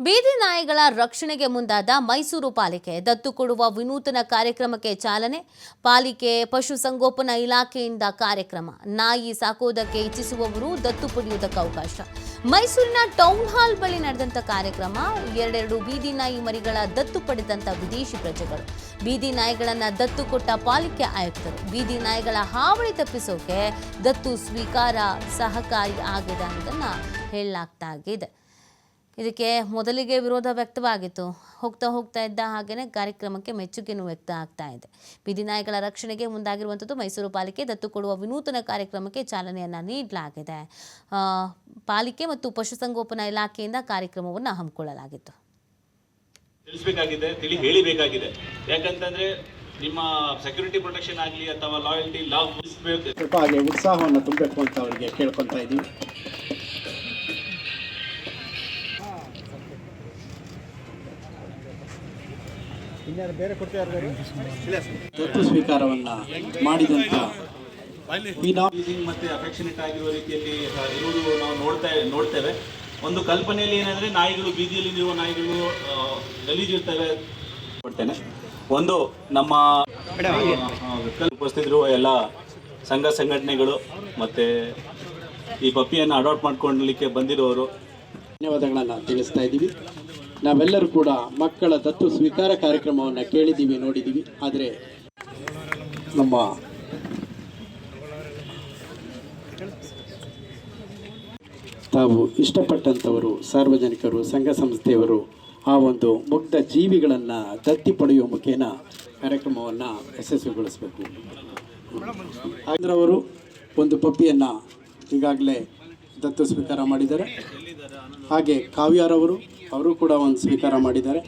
ಬೀದಿ ನಾಯಿಗಳ ರಕ್ಷಣೆಗೆ ಮುಂದಾದ ಮೈಸೂರು ಪಾಲಿಕೆ ದತ್ತು ಕೊಡುವ ವಿನೂತನ ಕಾರ್ಯಕ್ರಮಕ್ಕೆ ಚಾಲನೆ. ಪಾಲಿಕೆ ಪಶುಸಂಗೋಪನಾ ಇಲಾಖೆಯಿಂದ ಕಾರ್ಯಕ್ರಮ. ನಾಯಿ ಸಾಕೋದಕ್ಕೆ ಇಚ್ಛಿಸುವವರು ದತ್ತು ಪಡೆಯುವುದಕ್ಕೆ ಅವಕಾಶ. ಮೈಸೂರಿನ ಟೌನ್ ಹಾಲ್ ಬಳಿ ನಡೆದಂಥ ಕಾರ್ಯಕ್ರಮ. ಎರಡೆರಡು ಬೀದಿ ನಾಯಿ ಮರಿಗಳ ದತ್ತು ಪಡೆದಂಥ ವಿದೇಶಿ ಪ್ರಜೆಗಳು. ಬೀದಿ ನಾಯಿಗಳನ್ನ ದತ್ತು ಕೊಟ್ಟ ಪಾಲಿಕೆ ಆಯುಕ್ತರು. ಬೀದಿ ನಾಯಿಗಳ ಹಾವಳಿ ತಪ್ಪಿಸೋಕೆ ದತ್ತು ಸ್ವೀಕಾರ ಸಹಕಾರಿ ಆಗಿದೆ ಅನ್ನೋದನ್ನ ಹೇಳಲಾಗ್ತಾ ಇದೆ. ಇದಕ್ಕೆ ಮೊದಲಿಗೆ ವಿರೋಧ ವ್ಯಕ್ತವಾಗಿತ್ತು. ಹೋಗ್ತಾ ಹೋಗ್ತಾ ಇದ್ದ ಹಾಗೆಯೇ ಕಾರ್ಯಕ್ರಮಕ್ಕೆ ಮೆಚ್ಚುಗೆನೂ ವ್ಯಕ್ತ ಆಗ್ತಾ ಇದೆ. ಬೀದಿ ನಾಯಿಗಳ ರಕ್ಷಣೆಗೆ ಮುಂದಾಗಿರುವಂಥದ್ದು ಮೈಸೂರು ಪಾಲಿಕೆ ದತ್ತು ಕೊಡುವ ವಿನೂತನ ಕಾರ್ಯಕ್ರಮಕ್ಕೆ ಚಾಲನೆಯನ್ನು ನೀಡಲಾಗಿದೆ. ಆ, ಪಾಲಿಕೆ ಮತ್ತು ಪಶುಸಂಗೋಪನಾ ಇಲಾಖೆಯಿಂದ ಕಾರ್ಯಕ್ರಮವನ್ನು ಹಮ್ಮಿಕೊಳ್ಳಲಾಗಿತ್ತು. ತಿಳಿಸಬೇಕಾಗಿದೆ ತಿಳಿ ಹೇಳಿಬೇಕಾಗಿದೆ. ಯಾಕಂತಂದ್ರೆ ನಿಮ್ಮ ಸೆಕ್ಯೂರಿಟಿ ಪ್ರೊಟೆಕ್ಷನ್ ಆಗಲಿ ಅಥವಾ ಲಾಯಲ್ಟಿ ಲವ್ ಸ್ವಲ್ಪ ಹಾಗೆ ಉತ್ಸಾಹವನ್ನು ತುಂಬಬೇಕು ಅಂತ ಅವರಿಗೆ ಕೇಳ್ಕೊತಾ ಇದ್ದೀವಿ ದತ್ತು ಸ್ವೀಕಾರವನ್ನ ಮಾಡಿದಂತ ಮತ್ತೆ ಅಫೆಕ್ಷನೇಟ್ ಆಗಿರುವ ರೀತಿಯಲ್ಲಿ ಇರುವುದು ನಾವು ನೋಡ್ತಾ ನೋಡ್ತೇವೆ. ಒಂದು ಕಲ್ಪನೆಯಲ್ಲಿ ಏನಂದ್ರೆ ನಾಯಿಗಳು ಬೀದಿಯಲ್ಲಿ ಇರುವ ನಾಯಿಗಳು ಗಲೀಜಿರ್ತವೆ ಕೊಡ್ತೇನೆ ಒಂದು ನಮ್ಮ ಉಪಸ್ಥಿತರು ಎಲ್ಲ ಸಂಘ ಸಂಘಟನೆಗಳು ಮತ್ತೆ ಈ ಪಪ್ಪಿಯನ್ನು ಅಡಾಪ್ಟ್ ಮಾಡ್ಕೊಳ್ಲಿಕ್ಕೆ ಬಂದಿರೋರು. ಧನ್ಯವಾದಗಳನ್ನು ತಿಳಿಸ್ತಾ ಇದ್ದೀವಿ. ನಾವೆಲ್ಲರೂ ಕೂಡ ಮಕ್ಕಳ ದತ್ತು ಸ್ವೀಕಾರ ಕಾರ್ಯಕ್ರಮವನ್ನು ಕೇಳಿದ್ದೀವಿ, ನೋಡಿದ್ದೀವಿ. ಆದರೆ ನಮ್ಮ ತಾವು ಇಷ್ಟಪಟ್ಟಂಥವರು, ಸಾರ್ವಜನಿಕರು, ಸಂಘ ಸಂಸ್ಥೆಯವರು ಆ ಒಂದು ಮುಗ್ಧ ಜೀವಿಗಳನ್ನು ದತ್ತಿ ಪಡೆಯುವ ಮುಖೇನ ಕಾರ್ಯಕ್ರಮವನ್ನು ಯಶಸ್ವಿಗೊಳಿಸಬೇಕು. ಅವರು ಒಂದು ಪಪ್ಪಿಯನ್ನು ಈಗಾಗಲೇ ದತ್ತು ಸ್ವೀಕಾರ ಮಾಡಿದ್ದಾರೆ. ಹಾಗೆ ಕಾವ್ಯಾರವರು ಅವರು ಕೂಡ ಒಂದು ಸ್ವೀಕಾರ ಮಾಡಿದ್ದಾರೆ.